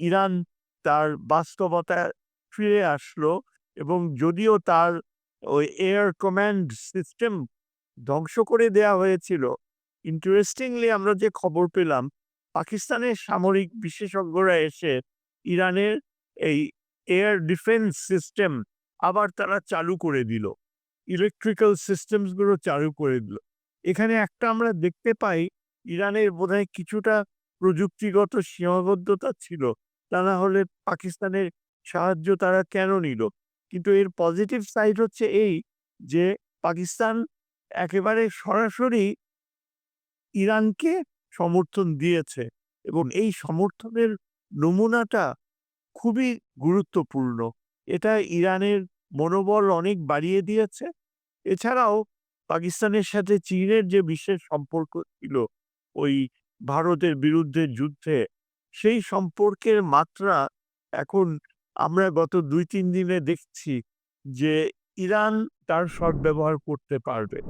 Iran তার বাস্তবতায় ফিরে আসলো এবং যদিও তার ওই এয়ার কমান্ড সিস্টেম ধ্বংস করে দেয়া হয়েছিল ইন্টারেস্টিংলি আমরা যে খবর পেলাম, পাকিস্তানের সামরিক বিশেষজ্ঞরা এসে ইরানের এই এয়ার ডিফেন্স সিস্টেম আবার তারা চালু করে দিল ইলেকট্রিক্যাল সিস্টেমসগুলো চালু করে দিল। এখানে একটা আমরা দেখতে পাই, ইরানের বোধহয় কিছুটা প্রযুক্তিগত সীমাবদ্ধতা ছিল তা না হলে পাকিস্তানের সাহায্য তারা কেন নিল? কিন্তু এর পজিটিভ সাইড হচ্ছে এই যে, পাকিস্তান একেবারে সরাসরি ইরানকে সমর্থন দিয়েছে এবং এই সমর্থনের নমুনাটা খুবই গুরুত্বপূর্ণ। এটা ইরানের মনোবল অনেক বাড়িয়ে দিয়েছে। এছাড়াও পাকিস্তানের সাথে চীনের যে বিশেষ সম্পর্ক ছিল, ওই ভারতের বিরুদ্ধে যুদ্ধে সেই সম্পর্কের মাত্রা এখন আমরা গত দুই তিন দিনে দেখছি যে ইরান তার সদ্ব্যবহার করতে পারবে।